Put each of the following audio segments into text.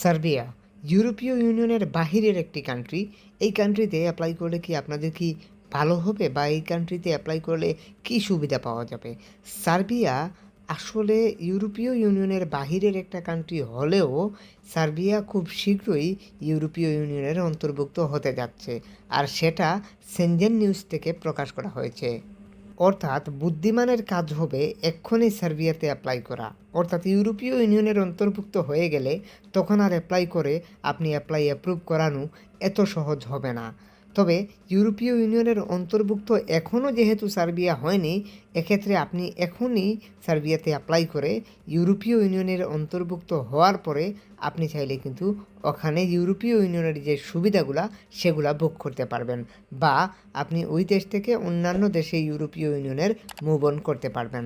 Serbia, ইউরোপীয় ইউনিয়নের বাহিরের একটি কান্ট্রি এই কান্ট্রিতে অ্যাপ্লাই করলে কি আপনাদের কি ভালো হবে বা এই কান্ট্রিতে অ্যাপ্লাই করলে কি সুবিধা পাওয়া যাবে? সার্বিয়া আসলে ইউরোপীয় ইউনিয়নের বাহিরের একটা কান্ট্রি হলেও সার্বিয়া খুব শীঘ্রই ইউরোপীয় ইউনিয়নের অন্তর্ভুক্ত হতে যাচ্ছে। আর সেটা সেনজেন নিউজ থেকে প্রকাশ করা হয়েছে। অর্থাৎ বুদ্ধিমানের কাজ হবে এক্ষুনি সার্বিয়াতে অ্যাপ্লাই করা। অর্থাৎ ইউরোপীয় ইউনিয়নের অন্তর্ভুক্ত হয়ে গেলে তখন আর অ্যাপ্লাই করে আপনি অ্যাপ্লাই অ্যাপ্রুভ করানো এত সহজ হবে না। তবে ইউরোপীয় ইউনিয়নের অন্তর্ভুক্ত এখনও যেহেতু সার্বিয়া হয়নি, এক্ষেত্রে আপনি এখনই সার্বিয়াতে অ্যাপ্লাই করে ইউরোপীয় ইউনিয়নের অন্তর্ভুক্ত হওয়ার পরে আপনি চাইলে কিন্তু ওখানে ইউরোপীয় ইউনিয়নের যে সুবিধাগুলা, সেগুলা ভোগ করতে পারবেন বা আপনি ওই দেশ থেকে অন্যান্য দেশে ইউরোপীয় ইউনিয়নের মুভ অন করতে পারবেন।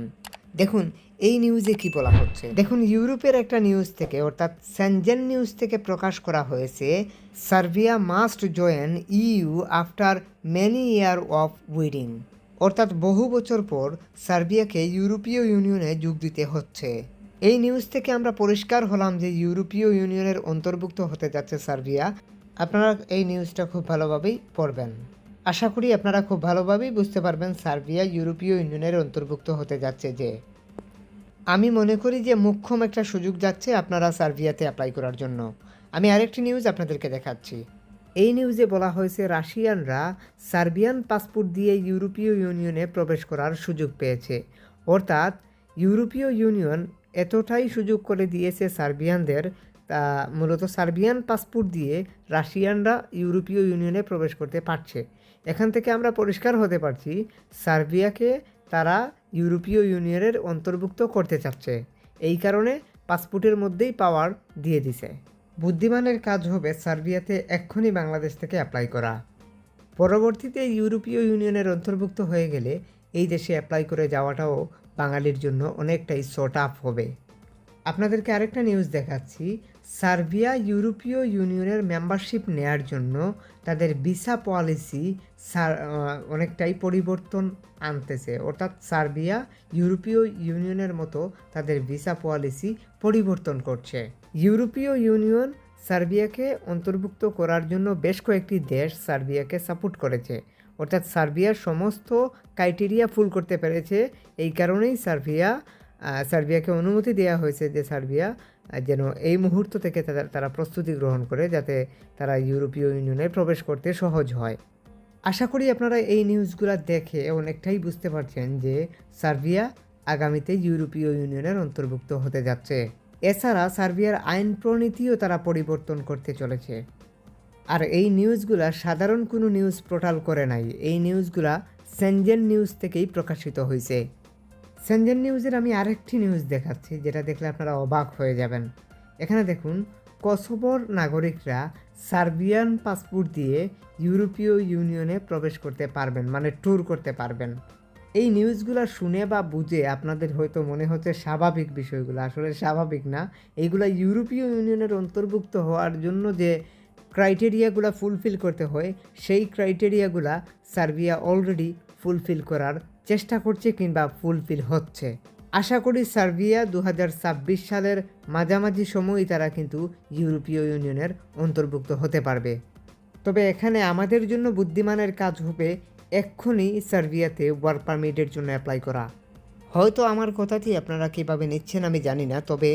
দেখুন, এই নিউজে কি বলা হচ্ছে? দেখুন, ইউরোপের একটা নিউজ থেকে, অর্থাৎ সেনজেন নিউজ থেকে প্রকাশ করা হয়েছে, Serbia must join you after many year of waiting অর্থাৎ বহু বছর পর সার্বিয়াকে ইউরোপীয় ইউনিয়নে যোগ দিতে হচ্ছে। এই নিউজ থেকে আমরা পরিষ্কার হলাম যে ইউরোপীয় ইউনিয়নের অন্তর্ভুক্ত হতে যাচ্ছে সার্বিয়া। আপনারা এই নিউজটা খুব ভালোভাবেই পড়বেন। আশা করি আপনারা খুব ভালোভাবেই বুঝতে পারবেন সার্বিয়া ইউরোপীয় ইউনিয়নের অন্তর্ভুক্ত হতে যাচ্ছে যে। আমি মনে করি যে মুখ্যম একটা সুযোগ যাচ্ছে আপনারা সার্বিয়াতে অ্যাপ্লাই করার জন্য। আমি আরেকটি নিউজ আপনাদেরকে দেখাচ্ছি। এই নিউজে বলা হয়েছে, রাশিয়ানরা সার্বিয়ান পাসপোর্ট দিয়ে ইউরোপীয় ইউনিয়নে প্রবেশ করার সুযোগ পেয়েছে। অর্থাৎ, ইউরোপীয় ইউনিয়ন এতটাই সুযোগ করে দিয়েছে সার্বিয়ানদের, তা মূলত সার্বিয়ান পাসপোর্ট দিয়ে রাশিয়ানরা ইউরোপীয় ইউনিয়নে প্রবেশ করতে পারছে। এখান থেকে আমরা পরিষ্কার হতে পারছি, সার্বিয়াকে তারা ইউরোপীয় ইউনিয়নের অন্তর্ভুক্ত করতে চাচ্ছে। এই কারণে পাসপোর্টের মধ্যেই পাওয়ার দিয়ে দিছে। বুদ্ধিমানের কাজ হবে সার্বিয়াতে এক্ষুনি বাংলাদেশ থেকে অ্যাপ্লাই করা। পরবর্তীতে ইউরোপীয় ইউনিয়নের অন্তর্ভুক্ত হয়ে গেলে এই দেশে অ্যাপ্লাই করে যাওয়াটাও বাঙালির জন্য অনেকটাই শর্ট আপ হবে। আপনাদেরকে আরেকটা নিউজ দেখাচ্ছি। সার্বিয়া ইউরোপীয় ইউনিয়নের মেম্বারশিপ নেয়ার জন্য তাদের ভিসা পলিসি অনেকটাই পরিবর্তন আনতেছে। অর্থাৎ সার্বিয়া ইউরোপীয় ইউনিয়নের মতো তাদের ভিসা পলিসি পরিবর্তন করছে। ইউরোপীয় ইউনিয়ন সার্বিয়াকে অন্তর্ভুক্ত করার জন্য বেশ কয়েকটি দেশ সার্বিয়াকে সাপোর্ট করেছে। অর্থাৎ সার্বিয়ার সমস্ত ক্রাইটেরিয়া ফুল করতে পেরেছে। এই কারণেই সার্বিয়া সার্বিয়াকে অনুমতি দেওয়া হয়েছে যে সার্বিয়া যেন এই মুহূর্ত থেকে তারা প্রস্তুতি গ্রহণ করে যাতে তারা ইউরোপীয় ইউনিয়নে প্রবেশ করতে সহজ হয়। আশা করি আপনারা এই নিউজগুলো দেখে অনেকটাই বুঝতে পারছেন যে সার্বিয়া আগামীতে ইউরোপীয় ইউনিয়নের অন্তর্ভুক্ত হতে যাচ্ছে। এছাড়া সার্বিয়ার আইন প্রণীতিও তারা পরিবর্তন করতে চলেছে। আর এই নিউজগুলা সাধারণ কোনো নিউজ পোর্টাল করে নাই। এই নিউজগুলা সেনজেন নিউজ থেকেই প্রকাশিত হয়েছে সেনজেন নিউজের আমি আরেকটি নিউজ দেখাচ্ছি, যেটা দেখলে আপনারা অবাক হয়ে যাবেন। এখানে দেখুন, কসোভোর নাগরিকরা সার্বিয়ান পাসপোর্ট দিয়ে ইউরোপীয় ইউনিয়নে প্রবেশ করতে পারবেন মানে ট্যুর করতে পারবেন। এই নিউজগুলো শুনে বা বুঝে আপনাদের হয়তো মনে হচ্ছে স্বাভাবিক বিষয়গুলো। আসলে স্বাভাবিক না এইগুলা ইউরোপীয় ইউনিয়নের অন্তর্ভুক্ত হওয়ার জন্য যে ক্রাইটেরিয়াগুলো ফুলফিল করতে হয়, সেই ক্রাইটেরিয়াগুলা সার্বিয়া অলরেডি ফুলফিল করার চেষ্টা করছে কিংবা ফুলফিল হচ্ছে। আশা করি সার্বিয়া দু হাজার ছাব্বিশ সালের মাঝামাঝি সময়ই তারা কিন্তু ইউরোপীয় ইউনিয়নের অন্তর্ভুক্ত হতে পারবে। তবে এখানে আমাদের জন্য বুদ্ধিমানের কাজ হবে এক্ষুনি সার্বিয়াতে ওয়ার্ক পারমিটের জন্য অ্যাপ্লাই করা। হয়তো আমার কথাটি আপনারা কীভাবে নিচ্ছেন আমি জানি না, তবে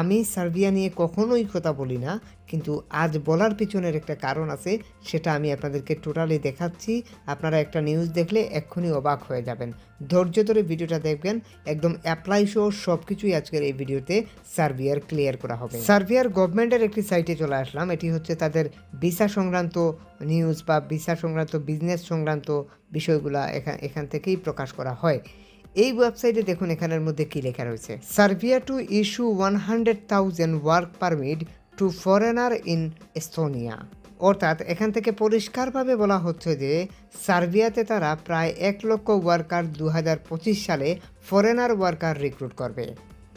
আমি সার্বিয়া নিয়ে কখনোই কথা বলি না, কিন্তু আজ বলার পিছনের একটা কারণ আছে, সেটা আমি আপনাদেরকে টোটালি দেখাচ্ছি। আপনারা একটা নিউজ দেখলে এক্ষুনি অবাক হয়ে যাবেন। ধৈর্য ধরে ভিডিওটা দেখবেন, একদম অ্যাপ্লাই সহ সব কিছুই আজকের এই ভিডিওতে সার্বিয়ার ক্লিয়ার করা হবে। সার্বিয়ার গভর্নমেন্টের একটি সাইটে চলে আসলাম, এটি হচ্ছে তাদের ভিসা সংক্রান্ত নিউজ বা ভিসা সংক্রান্ত বিজনেস সংক্রান্ত বিষয়গুলো এখান এখান থেকেই প্রকাশ করা হয়। এই ওয়েবসাইটে দেখুন এখানের মধ্যে কি লেখা রয়েছে। Serbia to issue one hundred thousand work permit to foreigner in Estonia অর্থাৎ এখান থেকে পরিষ্কারভাবে বলা হচ্ছে যে সার্বিয়াতে তারা প্রায় এক লক্ষ ওয়ার্কার দু হাজার পঁচিশ সালে ফরেনার ওয়ার্কার রিক্রুট করবে।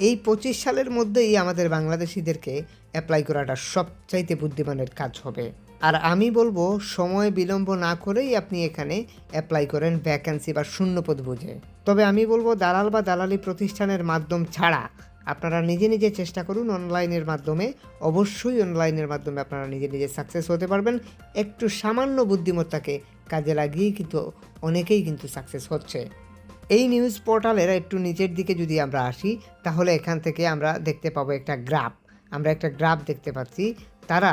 এই পঁচিশ সালের মধ্যেই আমাদের বাংলাদেশিদেরকে অ্যাপ্লাই করাটা সবচাইতে বুদ্ধিমানের কাজ হবে। আর আমি বলব, সময় বিলম্ব না করেই আপনি এখানে অ্যাপ্লাই করেন ভ্যাকেন্সি বা শূন্যপদ বুঝে। তবে আমি বলব, দালাল বা দালালি প্রতিষ্ঠানের মাধ্যম ছাড়া আপনারা নিজে নিজে চেষ্টা করুন অনলাইনের মাধ্যমে, অবশ্যই অনলাইনের মাধ্যমে আপনারা নিজে নিজে সাকসেস হতে পারবেন। একটু সামান্য বুদ্ধিমত্তাকে কাজে লাগিয়েই কিন্তু অনেকেই কিন্তু সাকসেস হচ্ছে। এই নিউজ পোর্টালের একটু নিচের দিকে যদি আমরা আসি, তাহলে এখান থেকে আমরা দেখতে পাবো একটা গ্রাফ আমরা একটা গ্রাফ দেখতে পাচ্ছি। তারা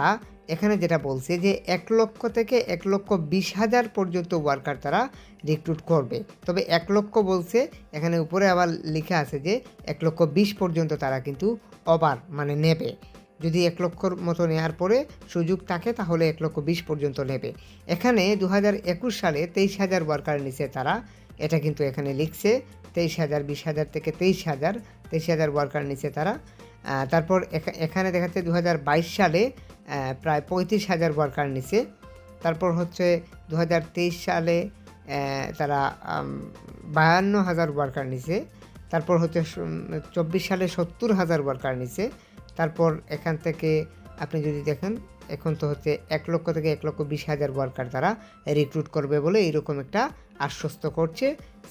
এখানে যেটা বলছে যে এক লক্ষ থেকে এক লক্ষ বিশ হাজার পর্যন্ত ওয়ার্কার তারা রিক্রুট করবে। তবে এক লক্ষ বলছে, এখানে উপরে আবার লেখা আছে যে এক লক্ষ বিশ পর্যন্ত তারা কিন্তু অবার মানে নেবে। যদি এক লক্ষর মতো নেওয়ার পরে সুযোগ থাকে, তাহলে এক লক্ষ বিশ পর্যন্ত নেবে। এখানে দু হাজার একুশ সালে তেইশ হাজার ওয়ার্কার নিচে তারা। এটা কিন্তু এখানে লিখছে, তেইশ হাজার, বিশ হাজার থেকে তেইশ হাজার তেইশ হাজার ওয়ার্কার নিচে তারা। তারপর এখা- এখানে দেখাচ্ছে দু হাজার বাইশ সালে প্রায় পঁয়ত্রিশ হাজার ওয়ার্কার নিছে। তারপর হচ্ছে দু হাজার তেইশ সালে তারা বায়ান্ন হাজার ওয়ার্কার নিছে। তারপর হচ্ছে চব্বিশ সালে সত্তর হাজার ওয়ার্কার নিছে। তারপর এখান থেকে আপনি যদি দেখেন, এখন তো হচ্ছে এক লক্ষ থেকে এক লক্ষ বিশ হাজার ওয়ার্কার তারা রিক্রুট করবে বলে এরকম একটা আশ্বস্ত করছে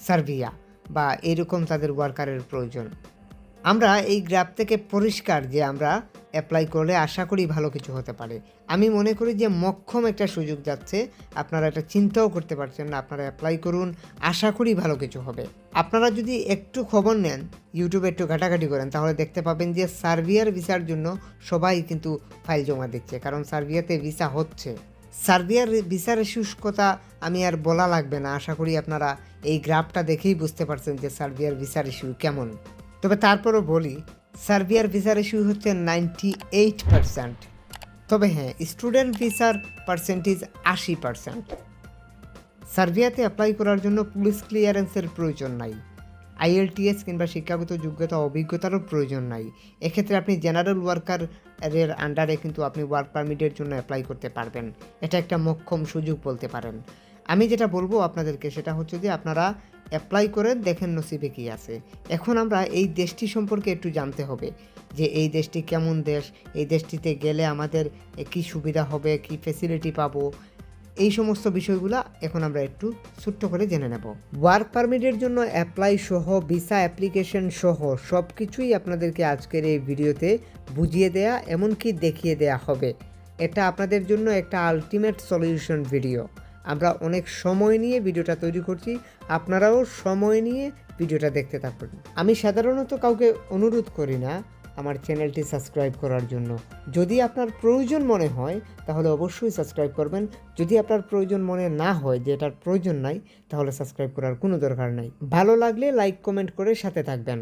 সার্বিয়া বা এরকম তাদের ওয়ার্কারের প্রয়োজন। আমরা এই গ্রাফ থেকে পরিষ্কার যে আমরা অ্যাপ্লাই করলে আশা করি ভালো কিছু হতে পারে। আমি মনে করি যে মক্ষম একটা সুযোগ যাচ্ছে। আপনারা এটা চিন্তাও করতে পারছেন না, আপনারা অ্যাপ্লাই করুন, আশা করি ভালো কিছু হবে। আপনারা যদি একটু খবর নেন ইউটিউবে একটু ঘাটাঘাটি করেন, তাহলে দেখতে পাবেন যে সার্বিয়ার ভিসার জন্য সবাই কিন্তু ফাইল জমা দিচ্ছে, কারণ সার্বিয়াতে ভিসা হচ্ছে। সার্বিয়ার ভিসার কথা আমি আর বলা লাগবে না। আশা করি আপনারা এই গ্রাফটা দেখেই বুঝতে পারছেন যে সার্বিয়ার ভিসার ইস্যু কেমন। তবে তারপরও বলি, সার্বিয়ার ভিসার ইস্যু হচ্ছে নাইনটি এইট পারসেন্ট। তবে হ্যাঁ স্টুডেন্ট ভিসার পার্সেন্টেজ আশি পারসেন্ট। সার্বিয়াতে অ্যাপ্লাই করার জন্য পুলিশ ক্লিয়ারেন্সের প্রয়োজন নাই। আইএলটিএস কিংবা শিক্ষাগত যোগ্যতা অভিজ্ঞতারও প্রয়োজন নাই। এক্ষেত্রে আপনি জেনারেল ওয়ার্কার এর আন্ডারে কিন্তু আপনি ওয়ার্ক পারমিটের জন্য অ্যাপ্লাই করতে পারবেন। এটা একটা মক্ষম সুযোগ বলতে পারেন। আমি যেটা বলব আপনাদেরকে সেটা হচ্ছে যে আপনারা অ্যাপ্লাই করে দেখেন নসিবে কী আছে। এখন আমরা এই দেশটি সম্পর্কে একটু জানতে হবে যে এই দেশটি কেমন দেশ, এই দেশটিতে গেলে আমাদের কী সুবিধা হবে, কী ফেসিলিটি পাবো, এই সমস্ত বিষয়গুলো এখন আমরা একটু ছোট্ট করে জেনে নেব। ওয়ার্ক পারমিটের জন্য অ্যাপ্লাই সহ ভিসা অ্যাপ্লিকেশন সহ সব কিছুই আপনাদেরকে আজকের এই ভিডিওতে বুঝিয়ে দেয়া, এমনকি দেখিয়ে দেয়া হবে। এটা আপনাদের জন্য একটা আলটিমেট সলিউশন ভিডিও আমরা অনেক সময় নিয়ে ভিডিওটা তৈরি করছি, আপনারাও সময় নিয়ে ভিডিওটা দেখতে থাকুন। আমি সাধারণত কাউকে অনুরোধ করি না আমার চ্যানেলটি সাবস্ক্রাইব করার জন্য। যদি আপনার প্রয়োজন মনে হয়, তাহলে অবশ্যই সাবস্ক্রাইব করবেন। যদি আপনার প্রয়োজন মনে না হয় যে এটার প্রয়োজন নাই, তাহলে সাবস্ক্রাইব করার কোনো দরকার নাই। ভালো লাগলে লাইক, কমেন্ট করে সাথে থাকবেন।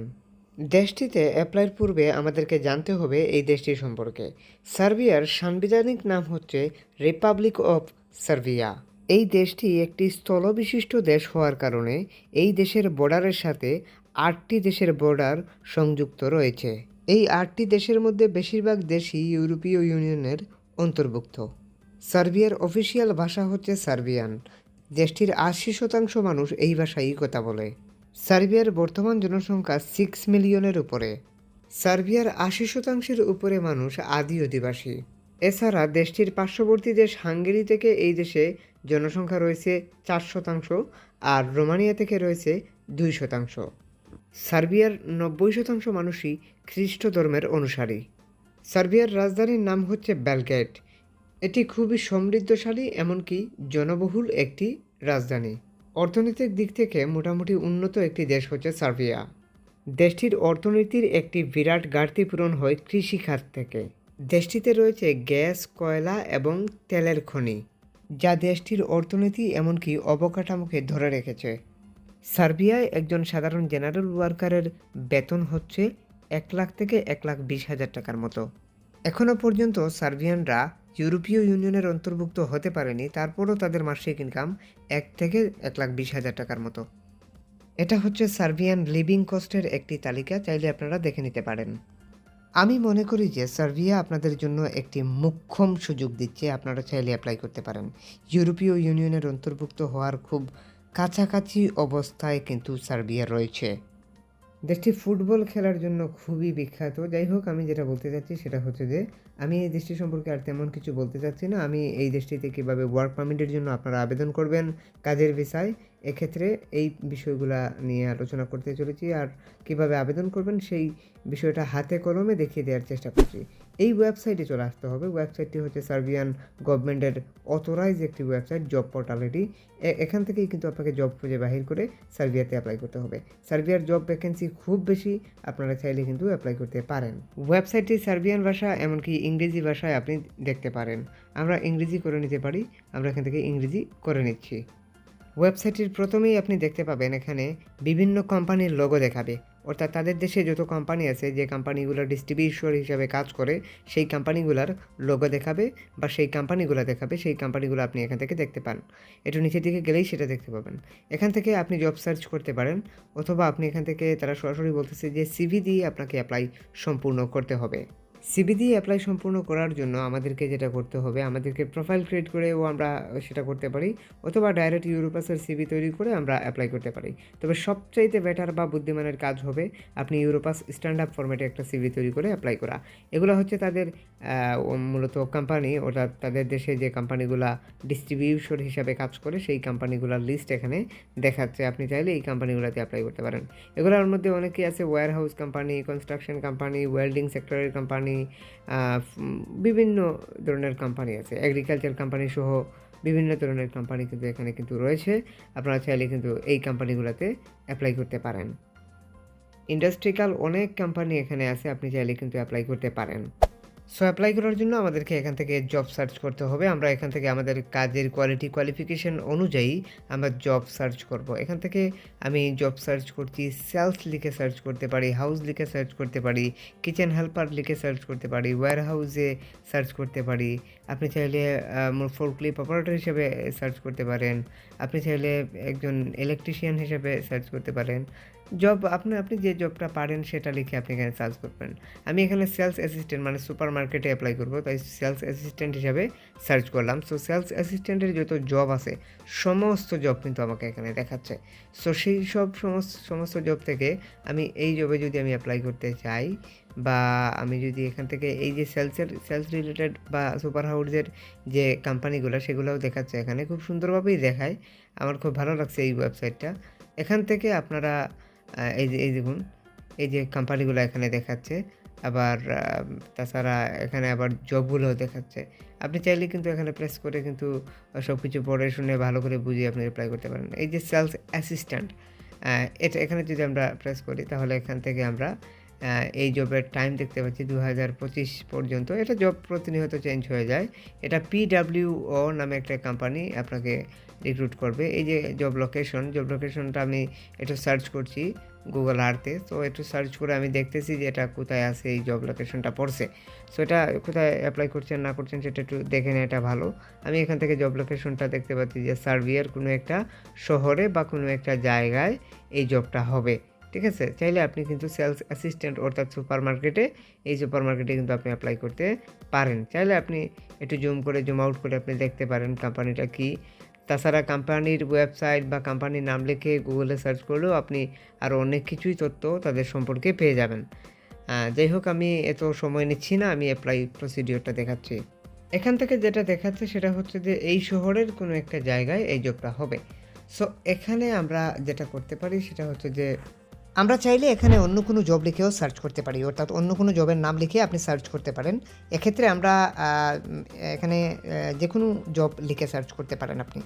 দেশটিতে অ্যাপ্লাইয়ের পূর্বে আমাদেরকে জানতে হবে এই দেশটি সম্পর্কে। সার্বিয়ার সাংবিধানিক নাম হচ্ছে রিপাবলিক অফ সার্বিয়া। এই দেশটি একটি স্থলবিশিষ্ট দেশ হওয়ার কারণে এই দেশের বর্ডারের সাথে আটটি দেশের বর্ডার সংযুক্ত রয়েছে। এই আটটি দেশের মধ্যে বেশিরভাগ দেশই ইউরোপীয় ইউনিয়নের অন্তর্ভুক্ত। সার্বিয়ার অফিসিয়াল ভাষা হচ্ছে সার্বিয়ান। দেশটির আশি শতাংশ মানুষ এই ভাষায়ই কথা বলে। সার্বিয়ার বর্তমান জনসংখ্যা সিক্স মিলিয়নের উপরে। সার্বিয়ার আশি শতাংশের উপরে মানুষ আদি অধিবাসী এছাড়া দেশটির পার্শ্ববর্তী দেশ হাঙ্গেরি থেকে এই দেশে জনসংখ্যা রয়েছে চার শতাংশ আর রোমানিয়া থেকে রয়েছে দুই শতাংশ। সার্বিয়ার নব্বই শতাংশ মানুষই খ্রিস্ট ধর্মের অনুসারী। সার্বিয়ার রাজধানীর নাম হচ্ছে ব্যালগেট এটি খুবই সমৃদ্ধশালী, এমনকি জনবহুল একটি রাজধানী। অর্থনৈতিক দিক থেকে মোটামুটি উন্নত একটি দেশ হচ্ছে সার্বিয়া। দেশটির অর্থনীতির একটি বিরাট ঘাটতি পূরণ হয় কৃষিখাত থেকে। দেশটিতে রয়েছে গ্যাস, কয়লা এবং তেলের খনি। যা দেশটির অর্থনীতি এমনকি অবকাঠামোকে ধরে রেখেছে। সার্বিয়ায় একজন সাধারণ জেনারেল ওয়ার্কারের বেতন হচ্ছে এক লাখ থেকে এক লাখ বিশ হাজার টাকার মতো। এখনও পর্যন্ত সার্বিয়ানরা ইউরোপীয় ইউনিয়নের অন্তর্ভুক্ত হতে পারেনি, তারপরও তাদের মাসিক ইনকাম এক থেকে এক লাখ বিশ হাজার টাকার মতো। এটা হচ্ছে সার্বিয়ান লিভিং কস্টের একটি তালিকা, চাইলে আপনারা দেখে নিতে পারেন। আমি মনে করি যে সার্বিয়া আপনাদের জন্য একটি মুখ্যম সুযোগ দিচ্ছে, আপনারা চাইলে অ্যাপ্লাই করতে পারেন। ইউরোপীয় ইউনিয়নের অন্তর্ভুক্ত হওয়ার খুব কাছাকাছি অবস্থায় কিন্তু সার্বিয়া রয়েছে। দেশটি ফুটবল খেলার জন্য খুবই বিখ্যাত। যাই হোক, আমি যেটা বলতে চাচ্ছি সেটা হচ্ছে যে, আমি এই দেশটি সম্পর্কে আর তেমন কিছু বলতে চাচ্ছি না। আমি এই দেশটিতে কীভাবে ওয়ার্ক পারমিটের জন্য আপনারা আবেদন করবেন, কাজের ভিসায় এক্ষেত্রে এই বিষয়গুলো নিয়ে আলোচনা করতে চলেছি আর কীভাবে আবেদন করবেন সেই বিষয়টা হাতে কলমে দেখিয়ে দেওয়ার চেষ্টা করছি। এই ওয়েবসাইটে চলে আসতে হবে। ওয়েবসাইটটি হচ্ছে সার্বিয়ান গভর্নমেন্টের অথরাইজ একটি ওয়েবসাইট জব পোর্টালিটি এখান থেকেই কিন্তু আপনাকে জব খুঁজে বাহির করে সার্বিয়াতে অ্যাপ্লাই করতে হবে। সার্বিয়ার জব ভ্যাকেন্সি খুব বেশি, আপনারা চাইলে কিন্তু অ্যাপ্লাই করতে পারেন। ওয়েবসাইটটি সার্বিয়ান ভাষা, এমনকি ইংরেজি ভাষায় আপনি দেখতে পারেন। আমরা ইংরেজি করে নিতে পারি, আমরা এখান থেকে ইংরেজি করে নিচ্ছি। ওয়েবসাইটটির প্রথমেই আপনি দেখতে পাবেন এখানে বিভিন্ন কোম্পানির লোগো দেখাবে। অর্থাৎ তাদের দেশে যত কোম্পানি আছে, যে কোম্পানিগুলো ডিস্ট্রিবিউশন হিসাবে কাজ করে, সেই কোম্পানিগুলোর লোগো দেখাবে বা সেই কোম্পানিগুলো দেখাবে, সেই কোম্পানিগুলো আপনি এখান থেকে দেখতে পান। একটু নিচের দিকে গেলেই সেটা দেখতে পাবেন। এখান থেকে আপনি জব সার্চ করতে পারেন, অথবা আপনি এখান থেকে তারা সরাসরি বলতেছে যে সিভি দিয়ে আপনাকে অ্যাপ্লাই সম্পূর্ণ করতে হবে। সিবি দিয়ে অ্যাপ্লাই সম্পূর্ণ করার জন্য আমাদেরকে যেটা করতে হবে, আমাদেরকে প্রোফাইল ক্রিয়েট করেও আমরা সেটা করতে পারি, অথবা ডাইরেক্ট ইউরোপাসের সিবি তৈরি করে আমরা অ্যাপ্লাই করতে পারি। তবে সবচাইতে বেটার বা বুদ্ধিমানের কাজ হবে আপনি ইউরোপাস স্ট্যান্ড আপ ফরম্যাটে একটা সিবি তৈরি করে অ্যাপ্লাই করা। এগুলো হচ্ছে তাদের মূলত কোম্পানি অর্থাৎ তাদের দেশে যে কোম্পানিগুলা ডিস্ট্রিবিউশন হিসাবে কাজ করে, সেই কোম্পানিগুলোর লিস্ট এখানে দেখাচ্ছে। আপনি চাইলে এই কোম্পানিগুলোতে অ্যাপ্লাই করতে পারেন। এগুলোর মধ্যে অনেকেই আছে warehouse company construction company welding সেক্টরের কোম্পানি বিভিন্ন ধরনের কোম্পানি আছে। এগ্রিকালচার কোম্পানি সহ বিভিন্ন ধরনের কোম্পানি কিন্তু এখানে কিন্তু রয়েছে। আপনারা চাইলে কিন্তু এই কোম্পানিগুলোতে অ্যাপ্লাই করতে পারেন। ইন্ডাস্ট্রিক্যাল অনেক কোম্পানি এখানে আছে, আপনি চাইলে কিন্তু অ্যাপ্লাই করতে পারেন। সো অ্যাপ্লাই করার জন্য আমাদেরকে এখান থেকে জব সার্চ করতে হবে। আমরা এখান থেকে আমাদের কাজের কোয়ালিটি কোয়ালিফিকেশন অনুযায়ী আমরা জব সার্চ করব। এখান থেকে আমি জব সার্চ করছি সেলস লিখে সার্চ করতে পারি হাউস লিখে সার্চ করতে পারি কিচেন হেল্পার লিখে সার্চ করতে পারি ওয়্যার হাউসে সার্চ করতে পারি। আপনি চাইলে ফোরক্লিপ অপারেটর হিসেবে সার্চ করতে পারেন। আপনি চাইলে একজন ইলেকট্রিশিয়ান হিসেবে সার্চ করতে পারেন। জব আপনি আপনি যে জবটা পারেন, সেটা লিখে আপনি এখানে সার্চ করবেন। আমি এখানে সেলস অ্যাসিস্ট্যান্ট মানে সুপার মার্কেটে অ্যাপ্লাই করব, তাই সেলস অ্যাসিস্ট্যান্ট হিসাবে সার্চ করলাম। সো সেলস অ্যাসিস্ট্যান্টের যত জব আছে, সমস্ত জব কিন্তু আমাকে এখানে দেখাচ্ছে। সো সেই সব সমস্ত সমস্ত জব থেকে আমি এই জবে যদি আমি অ্যাপ্লাই করতে চাই, বা আমি যদি এখান থেকে এই যে সেলসের সেলস রিলেটেড বা সুপার হাউসের যে কোম্পানিগুলো সেগুলোও দেখাচ্ছে এখানে। খুব সুন্দরভাবেই দেখায়। আমার খুব ভালো লাগছে এই ওয়েবসাইটটা এখান থেকে আপনারা এই যে, এই দেখুন, এই যে কোম্পানিগুলো এখানে দেখাচ্ছে, আবার তাছাড়া এখানে আবার জবগুলোও দেখাচ্ছে। আপনি চাইলে কিন্তু এখানে প্রেস করে কিন্তু সব কিছু পড়ে শুনে ভালো করে বুঝিয়ে আপনি অ্যাপ্লাই করতে পারেন। এই যে সেলস অ্যাসিস্ট্যান্ট এটা এখানে যদি আমরা প্রেস করি, তাহলে এখান থেকে আমরা এই জবের টাইম দেখতে পাচ্ছি দু হাজার পঁচিশ পর্যন্ত। এটা জব প্রতিনিয়ত চেঞ্জ হয়ে যায়। এটা পিডাব্লিউ ও নামে একটা কোম্পানি আপনাকে রিক্রুট করবে। এই যে জব লোকেশন জব লোকেশনটা আমি একটু সার্চ করছি গুগল আর্থে তো একটু সার্চ করে আমি দেখতেছি যে এটা কোথায় আছে, এই জব লোকেশনটা পড়ছে। সো এটা কোথায় অ্যাপ্লাই করছেন, না করছেন সেটা একটু দেখে নেওয়া এটা ভালো। আমি এখান থেকে জব লোকেশনটা দেখতে পাচ্ছি যে সার্বিয়ার কোনো একটা শহরে বা কোনো একটা জায়গায় এই জবটা হবে। ঠিক আছে? চাইলে আপনি কিন্তু সেলস অ্যাসিস্ট্যান্ট অর্থাৎ সুপার মার্কেটে এই সুপার মার্কেটে কিন্তু আপনি অ্যাপ্লাই করতে পারেন। চাইলে আপনি একটু জুম করে জুম আউট করে আপনি দেখতে পারেন কোম্পানিটা কি তাছাড়া কোম্পানির ওয়েবসাইট বা কোম্পানির নাম লিখে গুগলে সার্চ করলেও আপনি আরও অনেক কিছুই তথ্য তাদের সম্পর্কে পেয়ে যাবেন। যাই হোক, আমি এত সময় নিচ্ছি না, আমি অ্যাপ্লাই প্রসিডিওরটা দেখাচ্ছি। এখান থেকে যেটা দেখাচ্ছে সেটা হচ্ছে যে এই শহরের কোনো একটা জায়গায় এই জবটা হবে। সো এখানে আমরা যেটা করতে পারি সেটা হচ্ছে যে আমরা চাইলে এখানে অন্য কোনো জব লিখেও সার্চ করতে পারি, অর্থাৎ অন্য কোনো জবের নাম লিখে আপনি সার্চ করতে পারেন। এক্ষেত্রে আমরা এখানে যে কোনো জব লিখে সার্চ করতে পারেন আপনি।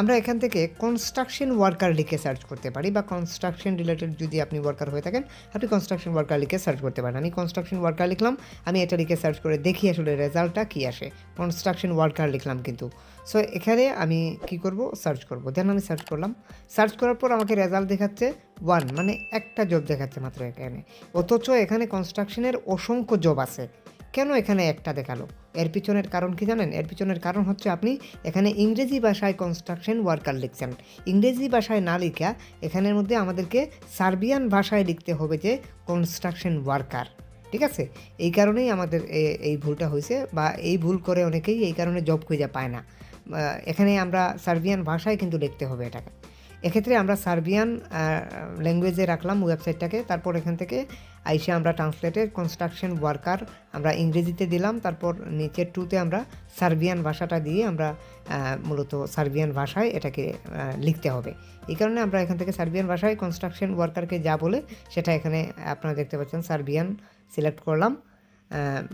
আমরা এখান থেকে কনস্ট্রাকশন ওয়ার্কার লিখে সার্চ করতে পারি বা কনস্ট্রাকশন রিলেটেড যদি আপনি ওয়ার্কার হয়ে থাকেন, আপনি কনস্ট্রাকশন ওয়ার্কার লিখে সার্চ করতে পারেন। আমি কনস্ট্রাকশন ওয়ার্কার লিখলাম, আমি এটা লিখে সার্চ করে দেখি আসলে রেজাল্টটা কী আসে। কনস্ট্রাকশন ওয়ার্কার লিখলাম কিন্তু। সো এখানে আমি কি করব? সার্চ করব। দেন আমি সার্চ করলাম। সার্চ করার পর আমাকে রেজাল্ট দেখাচ্ছে ওয়ান মানে একটা জব দেখাচ্ছে মাত্র এখানে। অথচ এখানে কনস্ট্রাকশনের অসংখ্য জব আছে। কেন এখানে একটা দেখাল? এর পিছনের কারণ কি জানেন? এর পিছনের কারণ হচ্ছে আপনি এখানে ইংরেজি ভাষায় কনস্ট্রাকশন ওয়ার্কার লিখছেন। ইংরেজি ভাষায় না লিখা এখানের মধ্যে আমাদেরকে সার্বিয়ান ভাষায় লিখতে হবে যে কনস্ট্রাকশন ওয়ার্কার ঠিক আছে? এই কারণেই আমাদের এই ভুলটা হয়েছে বা এই ভুল করে অনেকেই এই কারণে জব খুঁজে পায় না। এখানে আমরা সার্বিয়ান ভাষায় কিন্তু লিখতে হবে এটাকে। এক্ষেত্রে আমরা সার্বিয়ান ল্যাঙ্গুয়েজে রাখলাম ওয়েবসাইটটাকে তারপর এখান থেকে আইসে আমরা ট্রান্সলেটের কনস্ট্রাকশন ওয়ার্কার আমরা ইংরেজিতে দিলাম, তারপর নিচের টুতে আমরা সার্বিয়ান ভাষাটা দিয়ে আমরা মূলত সার্বিয়ান ভাষায় এটাকে লিখতে হবে। এই কারণে আমরা এখান থেকে সার্বিয়ান ভাষায় কনস্ট্রাকশন ওয়ার্কারকে যা বলে সেটা এখানে আপনারা দেখতে পাচ্ছেন, সার্বিয়ান সিলেক্ট করলাম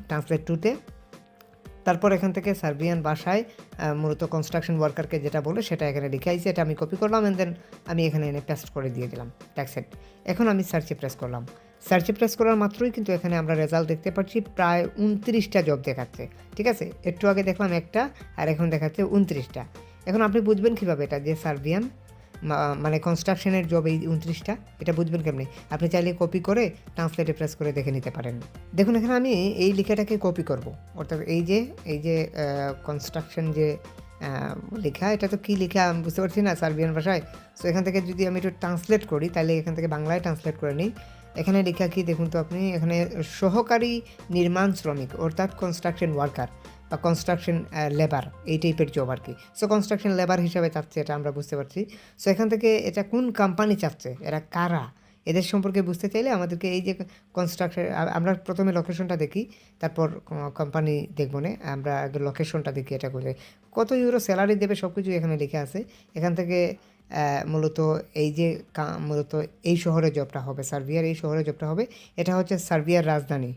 ট্রান্সলেট টুতে তারপর এখান থেকে সার্বিয়ান ভাষায় মূলত কনস্ট্রাকশন ওয়ার্কারকে যেটা বলে সেটা এখানে লিখে আইছে, এটা আমি কপি করলাম অ্যান্ড দেন আমি এখানে এনে পেস্ট করে দিয়ে দিলাম ট্যাক্সেট এখন আমি সার্চে প্রেস করলাম। সার্চে প্রেস করার মাত্রই কিন্তু এখানে আমরা রেজাল্ট দেখতে পাচ্ছি প্রায় উনত্রিশটা জব দেখাচ্ছে, ঠিক আছে? একটু আগে দেখলাম একটা, আর এখন দেখাচ্ছে উনত্রিশটা। এখন আপনি বুঝবেন কীভাবে এটা যে সার্বিয়ান মানে কনস্ট্রাকশনের জব এই উনত্রিশটা, এটা বুঝবেন কেমনি? আপনি চাইলে কপি করে ট্রান্সলেটে প্রেস করে দেখে নিতে পারেন। দেখুন, এখানে আমি এই লেখাটাকে কপি করব। অর্থাৎ এই যে এই যে কনস্ট্রাকশন যে লেখা, এটা তো কী লেখা আমি বুঝতে পারছি না সার্বিয়ান ভাষায়। সো এখান থেকে যদি আমি একটু ট্রান্সলেট করি, তাহলে এখান থেকে বাংলায় ট্রান্সলেট করে নিই। এখানে লেখা কি দেখুন তো আপনি, এখানে সহকারী নির্মাণ শ্রমিক, অর্থাৎ কনস্ট্রাকশন ওয়ার্কার বা কনস্ট্রাকশন লেবার এই টাইপের জব আর কি। সো কনস্ট্রাকশন লেবার হিসাবে চাচ্ছে এটা আমরা বুঝতে পারছি। সো এখান থেকে এটা কোন কোম্পানি চাচ্ছে? এরা কারা? এদের সম্পর্কে বুঝতে চাইলে আমাদেরকে এই যে কনস্ট্রাকশন আমরা প্রথমে লোকেশনটা দেখি, তারপর কোম্পানি দেখব না। আমরা আগে লোকেশনটা দেখি এটা করলে কত ইউরো স্যালারি দেবে সব কিছু এখানে লিখে আছে। এখান থেকে মূলত এই যে মূলত এই শহরে জবটা হবে, সার্বিয়ার এই শহরে জবটা হবে। এটা হচ্ছে সার্বিয়ার রাজধানী।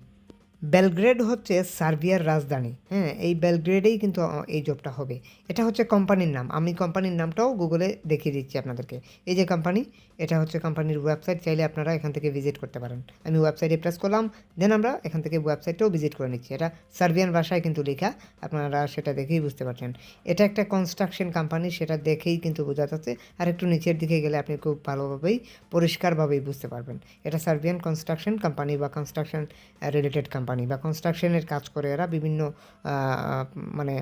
বেলগ্রেড হচ্ছে সার্বিয়ার রাজধানী। হ্যাঁ এই বেলগ্রেডেই কিন্তু এই জবটা হবে। এটা হচ্ছে কোম্পানির নাম। আমি কোম্পানির নামটাও গুগলে দেখিয়ে দিচ্ছি আপনাদেরকে। এই যে কোম্পানি, এটা হচ্ছে কোম্পানির ওয়েবসাইট। চাইলে আপনারা এখান থেকে ভিজিট করতে পারেন। আমি ওয়েবসাইটে প্রেস করলাম, দেন আমরা এখান থেকে ওয়েবসাইটটাও ভিজিট করে নিচ্ছি। এটা সার্বিয়ান ভাষায় কিন্তু লেখা, আপনারা সেটা দেখেই বুঝতে পারছেন। এটা একটা কনস্ট্রাকশন কোম্পানি সেটা দেখেই কিন্তু বোঝা যাচ্ছে। আর একটু নিচের দিকে গেলে আপনি খুব ভালোভাবেই, পরিষ্কারভাবেই বুঝতে পারবেন। এটা সার্বিয়ান কনস্ট্রাকশন কোম্পানি বা কনস্ট্রাকশন রিলেটেড কোম্পানি বা কনস্ট্রাকশনের কাজ করে, এরা বিভিন্ন মানে